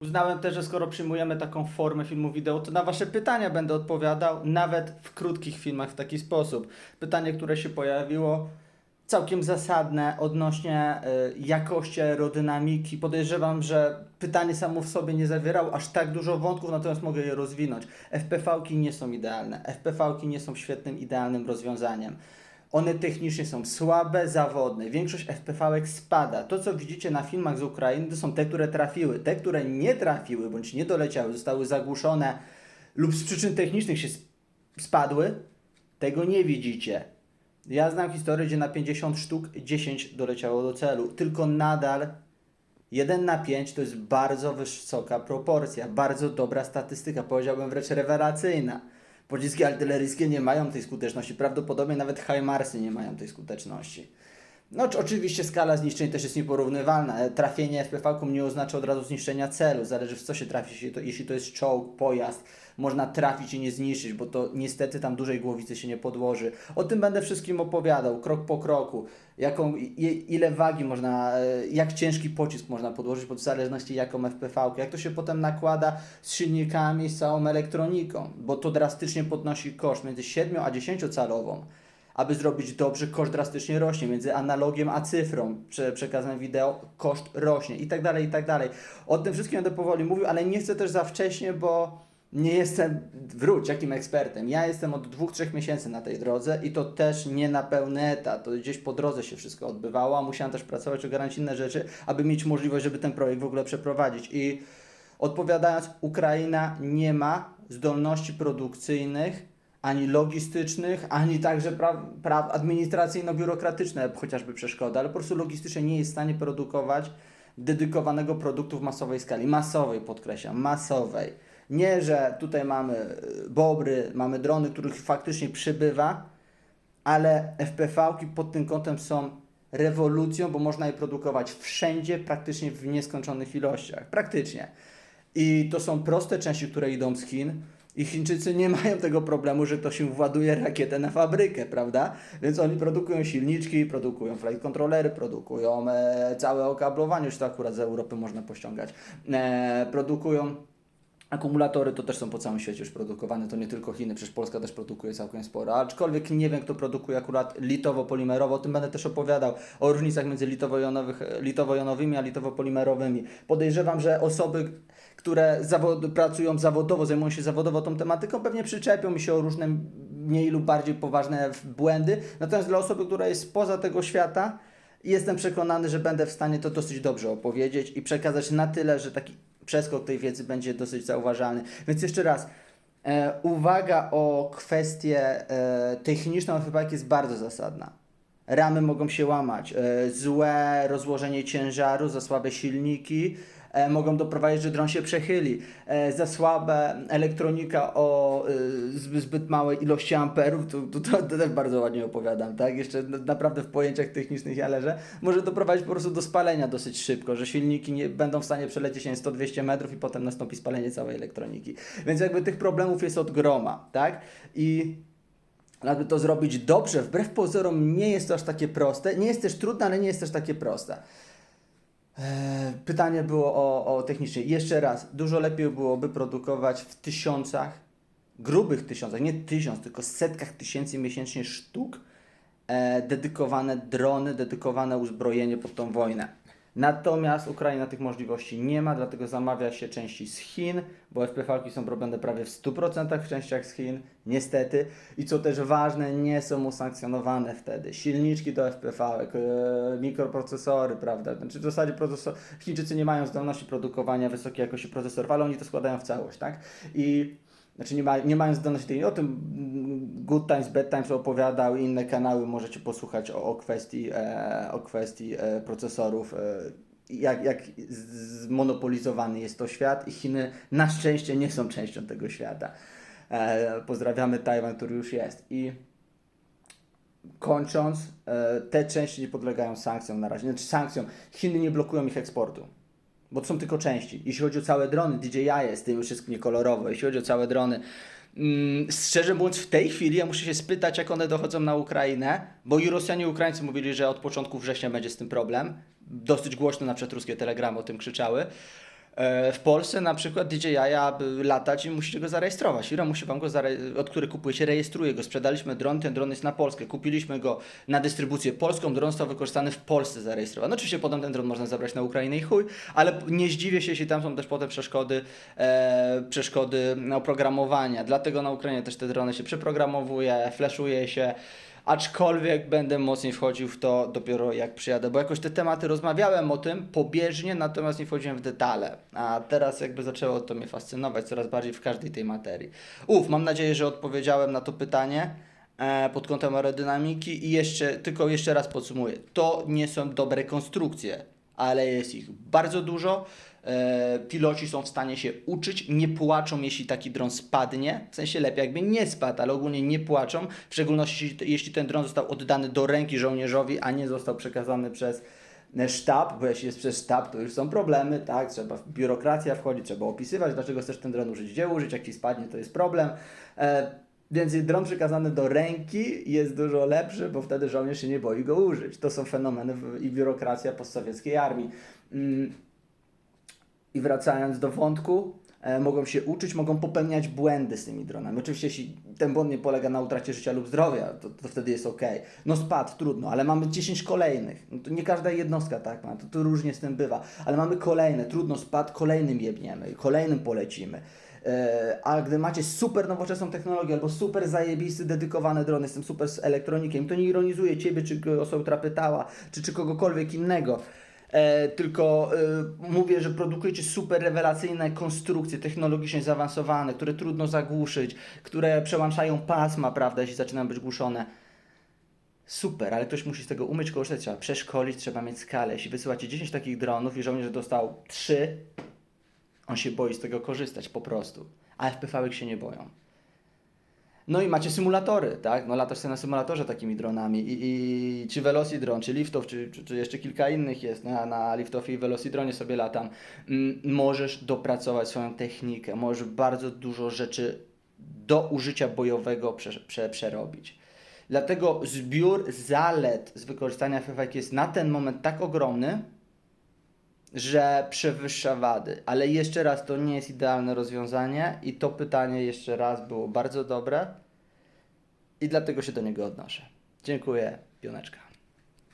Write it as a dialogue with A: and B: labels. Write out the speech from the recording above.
A: Uznałem też, że skoro przyjmujemy taką formę filmu wideo, to na Wasze pytania będę odpowiadał, nawet w krótkich filmach w taki sposób. Pytanie, które się pojawiło, całkiem zasadne odnośnie y, jakości aerodynamiki. Podejrzewam, że pytanie samo w sobie nie zawierało aż tak dużo wątków, natomiast mogę je rozwinąć. FPV-ki nie są idealne. FPV-ki nie są świetnym, idealnym rozwiązaniem. One technicznie są słabe, zawodne. Większość FPV-ek spada. To, co widzicie na filmach z Ukrainy, to są te, które trafiły. Te, które nie trafiły bądź nie doleciały, zostały zagłuszone lub z przyczyn technicznych się sp- spadły, tego nie widzicie. Ja znam historię, gdzie na 50 sztuk 10 doleciało do celu. Tylko nadal 1 na 5 to jest bardzo wysoka proporcja, bardzo dobra statystyka, powiedziałbym wręcz rewelacyjna. Pociski artyleryjskie nie mają tej skuteczności, prawdopodobnie nawet HIMARSy nie mają tej skuteczności. No czy oczywiście skala zniszczeń też jest nieporównywalna. E, Trafienie FPV-ką nie oznacza od razu zniszczenia celu. Zależy w co się trafi. Jeśli to, jeśli to jest czołg, pojazd, można trafić i nie zniszczyć, bo to niestety tam dużej głowicy się nie podłoży. O tym będę wszystkim opowiadał, krok po kroku. Jaką, ile wagi można, e, jak ciężki pocisk można podłożyć, pod w zależności jaką FPV, jak to się potem nakłada z silnikami, z całą elektroniką, bo to drastycznie podnosi koszt między 7 a 10 calową aby zrobić dobrze, koszt drastycznie rośnie. Między analogiem a cyfrą, prze, przekazem wideo, koszt rośnie i tak dalej, i tak dalej. O tym wszystkim będę powoli mówił, ale nie chcę też za wcześnie, bo nie jestem, wróć, jakim ekspertem. Ja jestem od dwóch, trzech miesięcy na tej drodze i to też nie na pełny etat. To gdzieś po drodze się wszystko odbywało, a musiałem też pracować, ogarnąć inne rzeczy, aby mieć możliwość, żeby ten projekt w ogóle przeprowadzić. I odpowiadając, Ukraina nie ma zdolności produkcyjnych ani logistycznych, ani także pra, pra, administracyjno-biurokratyczne chociażby przeszkody, ale po prostu logistycznie nie jest w stanie produkować dedykowanego produktu w masowej skali. Masowej, podkreślam, masowej. Nie, że tutaj mamy y, bobry, mamy drony, których faktycznie przybywa, ale FPV-ki pod tym kątem są rewolucją, bo można je produkować wszędzie, praktycznie w nieskończonych ilościach. Praktycznie. I to są proste części, które idą z Chin. I Chińczycy nie mają tego problemu, że ktoś im właduje rakietę na fabrykę, prawda? Więc oni produkują silniczki, produkują flight controllery, produkują e, całe okablowanie, już to akurat z Europy można pościągać. E, produkują Akumulatory to też są po całym świecie już produkowane, to nie tylko Chiny, przecież Polska też produkuje całkiem sporo. Aczkolwiek nie wiem, kto produkuje akurat litowo-polimerowo, o tym będę też opowiadał, o różnicach między litowo-jonowymi a litowo-polimerowymi. Podejrzewam, że osoby, które zawod, pracują zawodowo, zajmują się zawodowo tą tematyką, pewnie przyczepią się o różne mniej lub bardziej poważne błędy. Natomiast dla osoby, która jest spoza tego świata, jestem przekonany, że będę w stanie to dosyć dobrze opowiedzieć i przekazać na tyle, że taki przeskok tej wiedzy będzie dosyć zauważalny. Więc jeszcze raz, e, uwaga o kwestię e, techniczną chyba jest bardzo zasadna. Ramy mogą się łamać, e, złe rozłożenie ciężaru, za słabe silniki e, mogą doprowadzić, że dron się przechyli. E, za słabe elektronika o e, zbyt, małej ilości amperów, to, to, to, to też bardzo ładnie opowiadam, tak? Jeszcze na- naprawdę w pojęciach technicznych ja leżę. Może doprowadzić po prostu do spalenia dosyć szybko, że silniki nie będą w stanie przelecieć się 100-200 metrów i potem nastąpi spalenie całej elektroniki. Więc jakby tych problemów jest od groma, tak? I aby to zrobić dobrze, wbrew pozorom nie jest to aż takie proste. Nie jest też trudne, ale nie jest też takie proste. Eee, Pytanie było o, o technicznie. Jeszcze raz, dużo lepiej byłoby produkować w tysiącach, grubych tysiącach, nie tysiąc, tylko setkach tysięcy miesięcznie sztuk e, dedykowane drony, dedykowane uzbrojenie pod tą wojnę. Natomiast Ukraina tych możliwości nie ma, dlatego zamawia się części z Chin, bo FPV-ki są robione prawie w 100% w częściach z Chin, niestety. I co też ważne, nie są usankcjonowane wtedy. Silniczki do FPV-ek, mikroprocesory, prawda? Znaczy w zasadzie procesor... Chińczycy nie mają zdolności produkowania wysokiej jakości procesorów, ale oni to składają w całość, tak? I znaczy nie, ma, nie mają zdolności tej, o tym Good Times, Bad Times opowiadał i inne kanały, możecie posłuchać o, o kwestii, e, o kwestii e, procesorów, e, jak, jak zmonopolizowany jest to świat i Chiny na szczęście nie są częścią tego świata. E, pozdrawiamy Tajwan, który już jest. I kończąc, e, te części nie podlegają sankcjom na razie. Znaczy sankcjom, Chiny nie blokują ich eksportu. Bo to są tylko części. Jeśli chodzi o całe drony, DJI jest, tym już jest niekolorowo. Jeśli chodzi o całe drony, szczerze mówiąc, w tej chwili ja muszę się spytać, jak one dochodzą na Ukrainę, bo i Rosjanie, i Ukraińcy mówili, że od początku września będzie z tym problem. Dosyć głośno na przykład ruskie telegramy o tym krzyczały. E, W Polsce na przykład DJI latać i musicie go zarejestrować. Firma musi wam go, od której kupujecie, rejestruje go. Sprzedaliśmy dron, ten dron jest na Polskę. Kupiliśmy go na dystrybucję polską, dron został wykorzystany w Polsce zarejestrowany. No, oczywiście potem ten dron można zabrać na Ukrainę i chuj, ale nie zdziwię się, jeśli tam są też potem przeszkody, e, przeszkody oprogramowania. Dlatego na Ukrainie też te drony się przeprogramowuje, flashuje się. Aczkolwiek będę mocniej wchodził w to dopiero jak przyjadę, bo jakoś te tematy rozmawiałem o tym pobieżnie, natomiast nie wchodziłem w detale. A teraz jakby zaczęło to mnie fascynować coraz bardziej w każdej tej materii. Uf, mam nadzieję, że odpowiedziałem na to pytanie e, pod kątem aerodynamiki i jeszcze, tylko jeszcze raz podsumuję. To nie są dobre konstrukcje, ale jest ich bardzo dużo. E, piloci są w stanie się uczyć, nie płaczą, jeśli taki dron spadnie. W sensie lepiej, jakby nie spadł, ale ogólnie nie płaczą. W szczególności, jeśli- ten dron został oddany do ręki żołnierzowi, a nie został przekazany przez e, sztab, bo jeśli jest przez sztab, to już są problemy, tak? Trzeba biurokracja wchodzi, trzeba opisywać, dlaczego chcesz ten dron użyć, gdzie użyć, jak ci spadnie, to jest problem. E, więc dron przekazany do ręki jest dużo lepszy, bo wtedy żołnierz się nie boi go użyć. To są fenomeny i biurokracja postsowieckiej armii. Mm, i wracając do wątku, e, mogą się uczyć, mogą popełniać błędy z tymi dronami. Oczywiście, jeśli ten błąd nie polega na utracie życia lub zdrowia, to, to wtedy jest ok. No spadł, trudno, ale mamy 10 kolejnych. No to nie każda jednostka tak ma, to, to różnie z tym bywa. Ale mamy kolejne, trudno spadł, kolejnym jebniemy, kolejnym polecimy. E, A gdy macie super nowoczesną technologię albo super zajebisty, dedykowany dron, jestem super z elektronikiem, to nie ironizuję Ciebie, czy osoby, która pytała, czy, czy kogokolwiek innego. E, tylko e, mówię, że produkujecie super rewelacyjne konstrukcje technologicznie zaawansowane, które trudno zagłuszyć, które przełączają pasma, prawda, jeśli zaczynają być głuszone. Super, ale ktoś musi z tego umieć korzystać, trzeba przeszkolić, trzeba mieć skalę. Jeśli wysyłacie 10 takich dronów i żołnierz dostał 3, on się boi z tego korzystać po prostu. A FPV się nie boją. No i macie symulatory, tak? No latasz sobie na symulatorze takimi dronami i, i czy Velocidron, czy Liftoff, czy, czy, czy jeszcze kilka innych jest, na, na Liftoffie i Velocidronie sobie latam. Mm, możesz dopracować swoją technikę, możesz bardzo dużo rzeczy do użycia bojowego prze, prze, przerobić. Dlatego zbiór zalet z wykorzystania FFX jest na ten moment tak ogromny, że przewyższa wady. Ale jeszcze raz, to nie jest idealne rozwiązanie i to pytanie jeszcze raz było bardzo dobre i dlatego się do niego odnoszę. Dziękuję, Pioneczka.